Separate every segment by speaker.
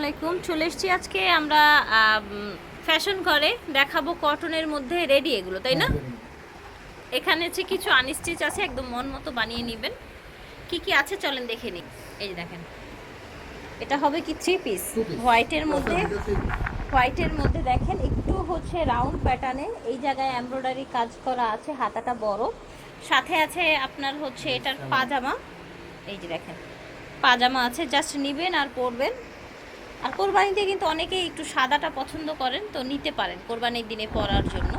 Speaker 1: আলাইকুম চলে এসেছি আজকে আমরা ফ্যাশন করে দেখাবো কটনের মধ্যে রেডি এগুলো তাই না? এখানে হচ্ছে কিছু আনস্টিচ আছে একদম মন মতো বানিয়ে নেবেন। কি কি আছে চলেন দেখে নিই। এই যে দেখেন। এটা হবে কি থ্রি পিস হোয়াইটের মধ্যে হোয়াইটের মধ্যে দেখেন একটু হচ্ছে রাউন্ড প্যাটার্নে এই জায়গায় এমব্রয়ডারি কাজ করা আছে হাতাটা বড়। সাথে আছে আপনার হচ্ছে এটার পাজামা। এই যে দেখেন পাজামা আছে জাস্ট নিবেন আর পরবেন। আর কোরবানিতে কিন্তু অনেকেই একটু সাদাটা পছন্দ করেন তো নিতে পারেন কোরবানির দিনে পরার জন্য।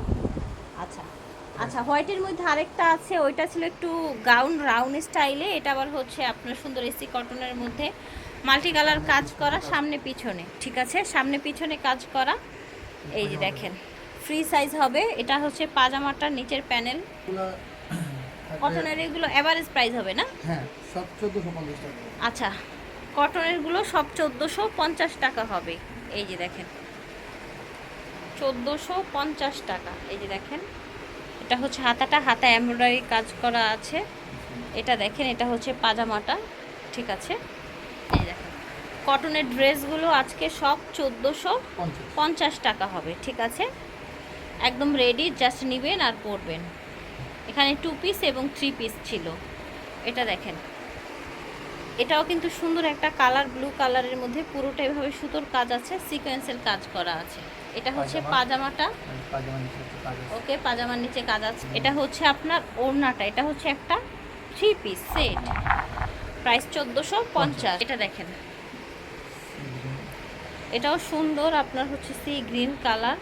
Speaker 1: আচ্ছা আচ্ছা হোয়াইটের মধ্যে আরেকটা আছে ওইটা ছিল একটু গাউন রাউন্ড স্টাইলে এটা আবার হচ্ছে আপনার সুন্দর এসি কটনের মধ্যে মাল্টি কালার কাজ করা সামনে পিছনে ঠিক আছে? সামনে পিছনে কাজ করা। এই যে দেখেন ফ্রি সাইজ হবে এটা হচ্ছে পাজামাটার নিচের প্যানেল। কটনের এগুলো অ্যাভারেজ প্রাইস হবে না?
Speaker 2: হ্যাঁ সব চোদ্দোশো পঞ্চাশ টাকা।
Speaker 1: আচ্ছা কটনেরগুলো সব চোদ্দোশো পঞ্চাশ টাকা হবে। এই যে দেখেন। চোদ্দোশো পঞ্চাশ টাকা। এই যে দেখেন। এটা হচ্ছে হাতাটা। হাতা এমব্রয়ডারি কাজ করা আছে। এটা দেখেন এটা হচ্ছে পাজামাটা। ঠিক আছে? এই দেখেন। কটনের ড্রেসগুলো আজকে সব চোদ্দোশো
Speaker 2: পঞ্চাশ।
Speaker 1: পঞ্চাশ টাকা হবে। ঠিক আছে? একদম রেডি জাস্ট নেবেন আর পরবেন। এখানে টু পিস এবং থ্রি পিস ছিল। এটা দেখেন। এটাও কিন্তু সুন্দর একটা কালার ব্লু কালারের মধ্যে পুরোটা এভাবে সুতোর কাজ আছে সিকোয়েন্সের কাজ করা আছে। এটা হচ্ছে পাজামাটা
Speaker 2: আছে।
Speaker 1: ওকে পাজামার নিচে কাজ আছে। এটা হচ্ছে আপনার ওড়নাটা এটা হচ্ছে একটা থ্রি পিস সেট প্রাইস চোদ্দোশো পঞ্চাশ। এটা দেখেন। এটাও সুন্দর আপনার হচ্ছে সি গ্রিন কালার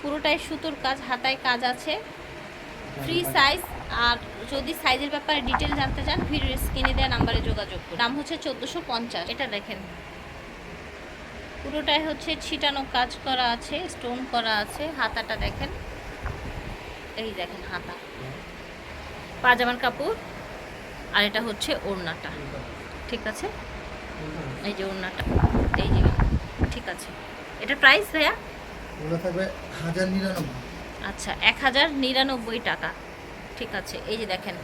Speaker 1: পুরোটাই সুতোর কাজ হাতায় কাজ আছে। ফ্রি সাইজ আর যদি সাইজের ব্যাপারে ডিটেল জানতে চান ভিডিওর স্ক্রিনে দেওয়া নাম্বারে যোগাযোগ করুন। দাম হচ্ছে চোদ্দোশো পঞ্চাশ। এটা দেখেন। পুরোটাই হচ্ছে ছিটানো কাজ করা আছে স্টোন করা আছে, হাতাটা দেখেন। এই দেখেন হাতা। পাজামার কাপড়, আর এটা হচ্ছে ওড়নাটা। ঠিক আছে? এই যে ওড়নাটা। এই যে, ঠিক আছে। এটা প্রাইস ভাইয়া?
Speaker 2: থাকবে হাজার নিরানব্বই।
Speaker 1: আচ্ছা এক হাজার নিরানব্বই টাকা। ঠিক আছে এই যে দেখেন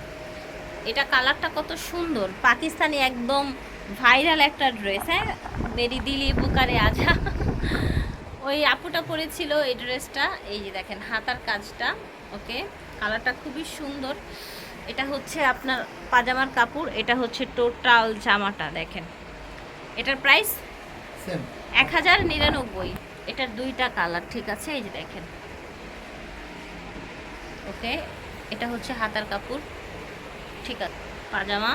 Speaker 1: এটা কালারটা কত সুন্দর। পাকিস্তানি একদম ভাইরাল একটা ড্রেস হ্যাঁ? মেরি দিলি বুকারে আজা ওই আপুটা পরেছিল এই ড্রেসটা এই যে দেখেন হাতার কাজটা ওকে? কালারটা খুবই সুন্দর। এটা হচ্ছে আপনার পাজামার কাপড় এটা হচ্ছে টোটাল জামাটা দেখেন। এটার প্রাইস? এক হাজার নিরানব্বই। এটার দুইটা কালার ঠিক আছে? এই যে দেখেন। ওকে এটা হচ্ছে হাতার কাপড়। ঠিক আছে, পাজামা।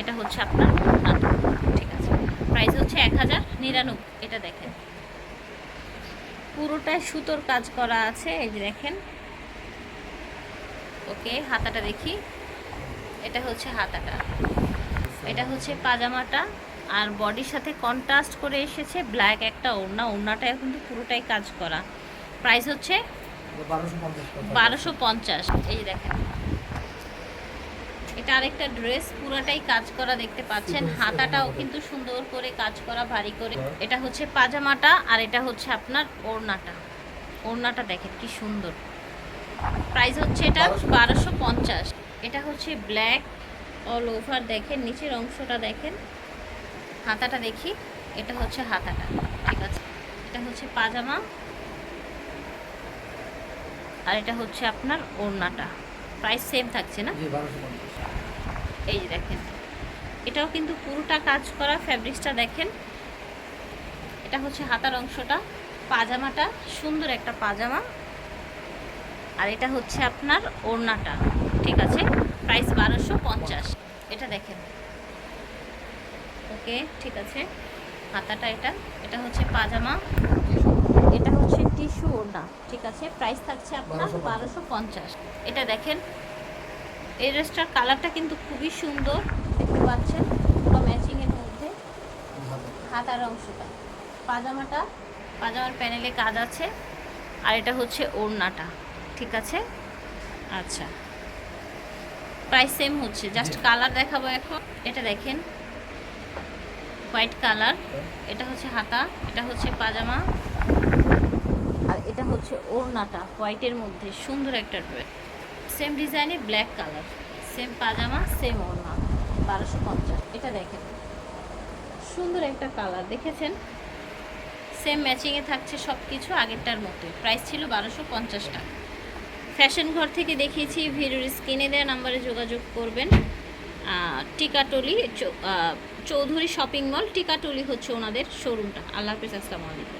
Speaker 1: এটা হচ্ছে আপনার ওড়নাটা। ঠিক আছে প্রাইস হচ্ছে এক হাজার নিরানব্বই, এটা দেখেন। পুরোটাই সুতোর কাজ করা আছে, এই যে দেখেন। ওকে, হাতাটা দেখি। এটা হচ্ছে হাতাটা। এটা হচ্ছে পাজামাটা, আর বডির সাথে কন্ট্রাস্ট করে এসেছে ব্ল্যাক একটা ওড়না। ওড়নাটাও কিন্তু পুরোটাই কাজ করা। প্রাইস হচ্ছে
Speaker 2: বারোশো পঞ্চাশ
Speaker 1: এই দেখেন। এটা আরেকটা ড্রেস পুরোটাই কাজ করা দেখতে পাচ্ছেন। হাতাটাও কিন্তু সুন্দর করে কাজ করা ভারী করে। এটা হচ্ছে পাজামাটা আর এটা হচ্ছে আপনার ওড়নাটা। ওড়নাটা দেখেন কি সুন্দর। প্রাইস হচ্ছে এটা বারোশো পঞ্চাশ। এটা হচ্ছে ব্ল্যাক অল ওভার দেখেন নিচের অংশটা দেখেন। হাতাটা দেখি এটা হচ্ছে হাতাটা। ঠিক আছে। এটা হচ্ছে পাজামা। আর এটা হচ্ছে আপনার ওড়নাটা। প্রাইস সেম থাকছে না? এই যে দেখেন এটাও কিন্তু পুরোটা কাজ করা ফ্যাব্রিক্সটা দেখেন। এটা হচ্ছে হাতার অংশটা পাজামাটা সুন্দর একটা পাজামা। আর এটা হচ্ছে আপনার ওড়নাটা ঠিক আছে? প্রাইস বারোশো পঞ্চাশ। এটা দেখেন। ওকে ঠিক আছে। হাতাটা এটা এটা হচ্ছে পাজামা। এটা হচ্ছে আছে প্রাইস থাকছে আপনার বারোশো পঞ্চাশ। এটা দেখেন এই ড্রেসটার কালারটা কিন্তু খুবই সুন্দর দেখতে পাচ্ছেন পুরো ম্যাচিংয়ের মধ্যে। হাতার অংশটা। পাজামাটা পাজামার প্যানেলে কাজ আছে আর এটা হচ্ছে ওড়নাটা ঠিক আছে? আচ্ছা। প্রাইস সেম হচ্ছে জাস্ট কালার দেখাবো এখন। এটা দেখেন হোয়াইট কালার এটা হচ্ছে হাতা এটা হচ্ছে পাজামা। ওড়নাটা হোয়াইটের মধ্যে, সুন্দর একটা ড্রেস। সেম ডিজাইনে ব্ল্যাক কালার সেম পাজামা সেম ওড়না, বারোশো পঞ্চাশ। এটা দেখেন, সুন্দর একটা কালার দেখেছেন? সেম ম্যাচিংয়ে থাকছে সব কিছু আগেরটার মতোই। প্রাইস ছিল বারোশো পঞ্চাশ টাকা। ফ্যাশন ঘর থেকে দেখিয়েছি, ভিডিওর স্ক্রিনে দেওয়া নাম্বারে যোগাযোগ করবেন। টিকাটলি চৌধুরী শপিং মল টিকাটলি হচ্ছে ওনাদের শোরুমটা আল্লাহ হাফিজ, আসসালামু আলাইকুম।